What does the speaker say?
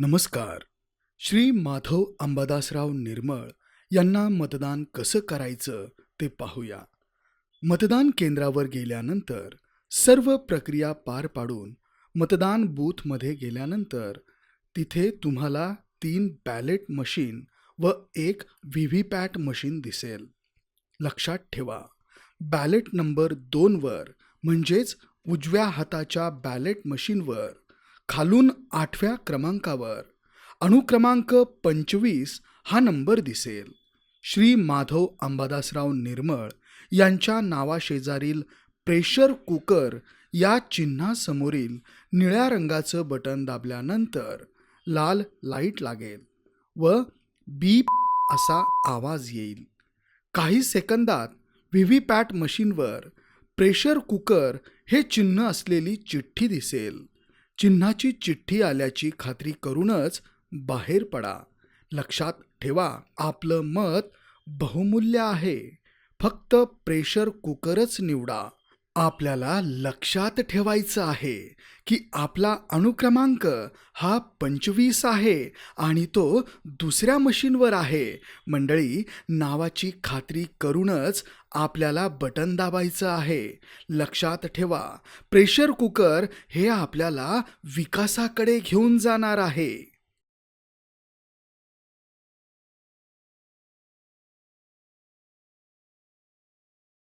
नमस्कार. श्री माधव अंबादासराव निर्मळ यांना मतदान कसं करायचं ते पाहूया. मतदान केंद्रावर गेल्यानंतर सर्व प्रक्रिया पार पाडून मतदान बूथमध्ये गेल्यानंतर तिथे तुम्हाला तीन बॅलेट मशीन व एक व्ही व्ही पॅट मशीन दिसेल. लक्षात ठेवा बॅलेट नंबर दोनवर म्हणजेच उजव्या हाताच्या बॅलेट मशीनवर खालून आठव्या क्रमांकावर. अणुक्रमांक पंचवीस हा नंबर दिसेल. श्री माधव अंबादासराव निर्मळ यांच्या नावाशेजारील प्रेशर कुकर या चिन्हासमोरील निळ्या रंगाचं बटन दाबल्यानंतर लाल लाइट लागेल व बीप असा आवाज येईल. काही सेकंदात व्ही व्ही पॅट मशीनवर प्रेशर कुकर हे चिन्ह असलेली चिठ्ठी दिसेल. चिन्हाची चिठ्ठी आल्याची खात्री करूनच बाहेर पडा. लक्षात ठेवा आपलं मत बहुमूल्य आहे. फक्त प्रेशर कुकरच निवडा. आपल्याला लक्षात ठेवायचं आहे की आपला अनुक्रमांक हा पंचवीस आहे आणि तो दुसऱ्या मशीनवर आहे. मंडळी नावाची खात्री करूनच आपल्याला बटन दाबायचं आहे. लक्षात ठेवा प्रेशर कुकर हे आपल्याला विकासाकडे घेऊन जाणार आहे.